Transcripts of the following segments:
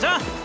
자.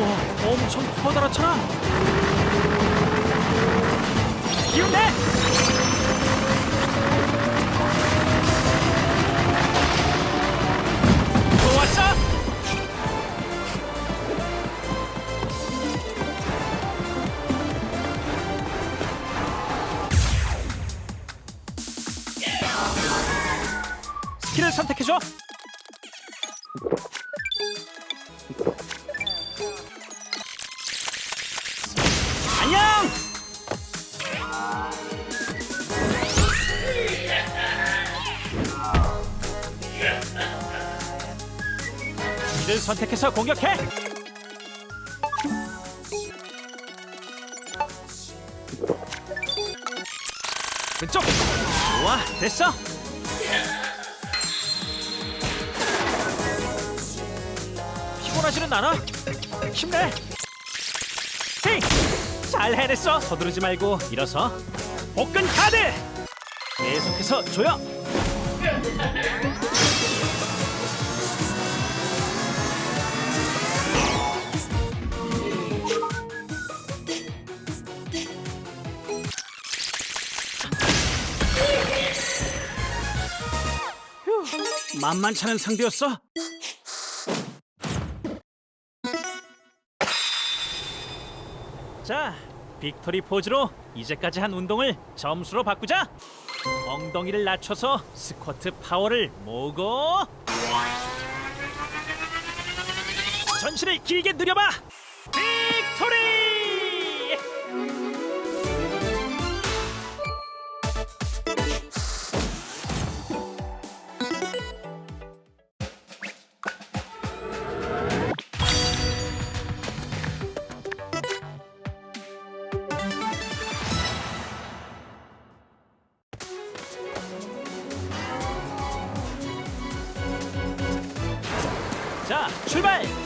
우와, 엄청 커다랗잖아. 기운내! 선택해줘. 이를 선택해서 공격해. 왼쪽. 좋아, 됐어. 피곤하지는 않아? 힘내. 헤이, 잘 해냈어. 서두르지 말고 일어서. 복근 카드. 계속해서 줘요. 만만찮은 상대였어. 자, 빅토리 포즈로 이제까지 한 운동을 점수로 바꾸자. 엉덩이를 낮춰서 스쿼트 파워를 모으고 전신을 길게 누려봐. 빅 출발!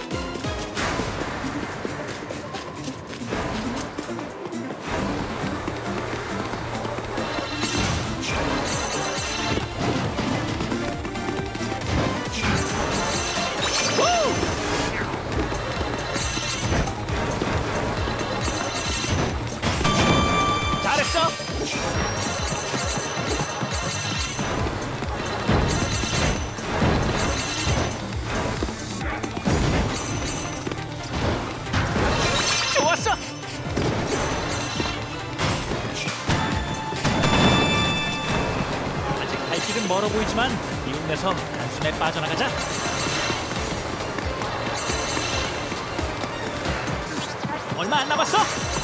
멀어 보이지만 이웃내서 단숨에 빠져나가자. 얼마 안 남았어.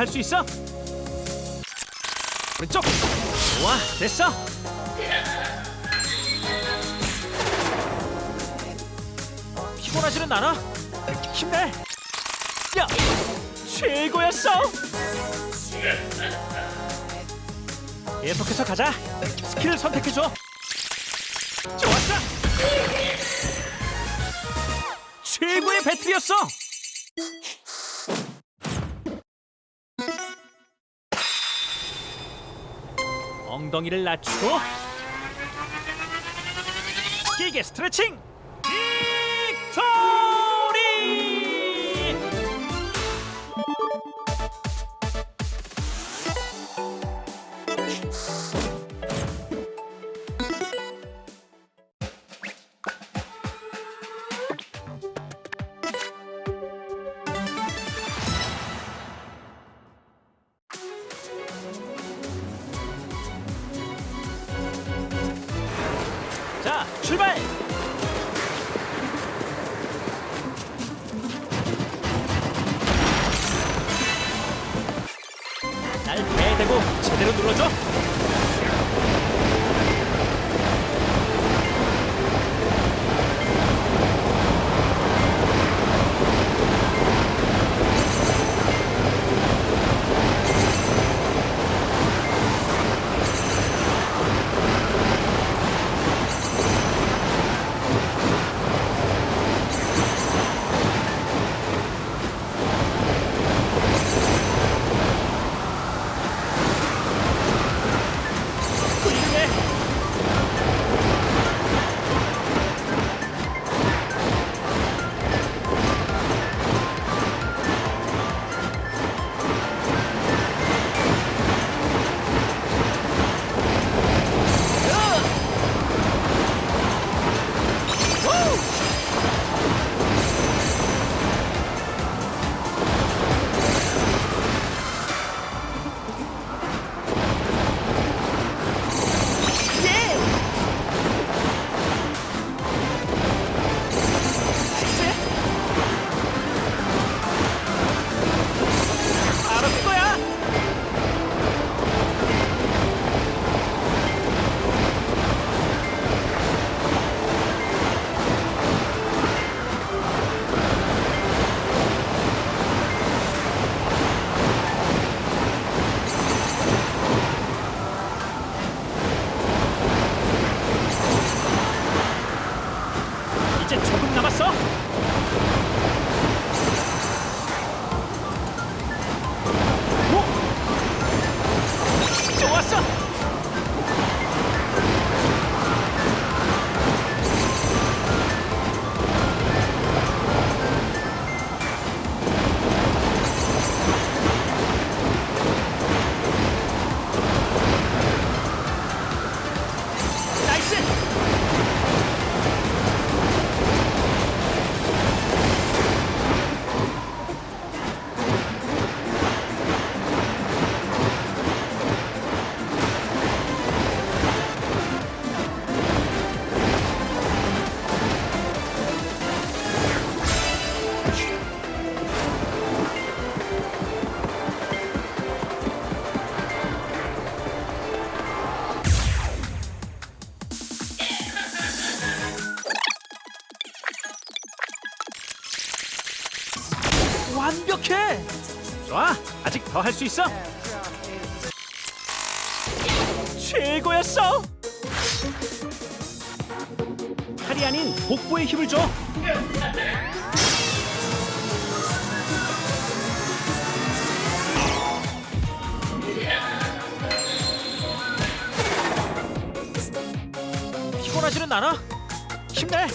할 수 있어. 왼쪽. 좋아, 됐어. 피곤하지는 않아? 힘내. 야, 최고였어. 계속해서 가자. 스킬을 선택해줘. 좋았어. 최고의 배틀이었어. 엉덩이를 낮추고 길게 스트레칭. 날 배에 대고 제대로 눌러줘. 완벽해. 좋아, 아직 더 할 수 있어. 최고였어. 팔이 아닌 복부에 힘을 줘. 피곤하지는 않아? 힘내.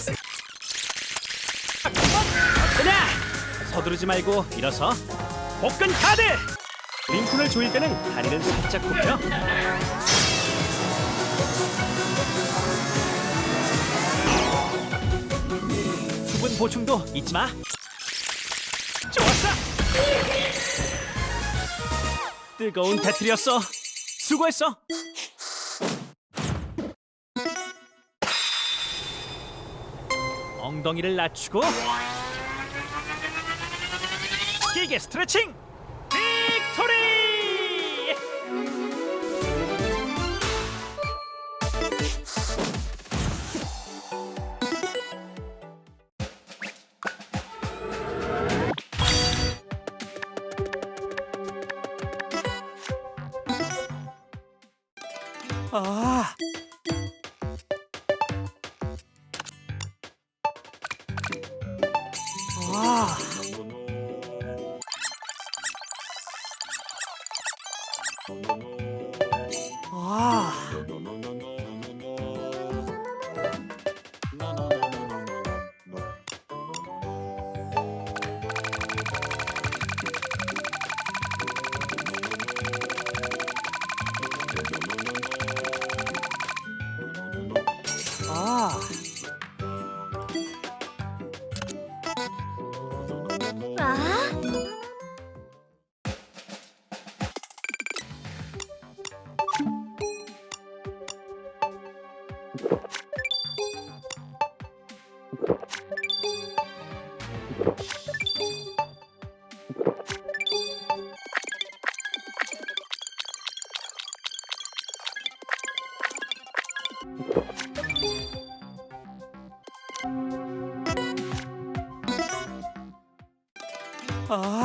서두르지 말고 일어서 복근 카드. 림프를 조일 때는 다리를 살짝 굽혀. 수분 보충도 잊지 마. 좋았어. 뜨거운 배틀이었어. 수고했어. 엉덩이를 낮추고 길게 스트레칭. 빅토리! 아. 아, 哇。 아,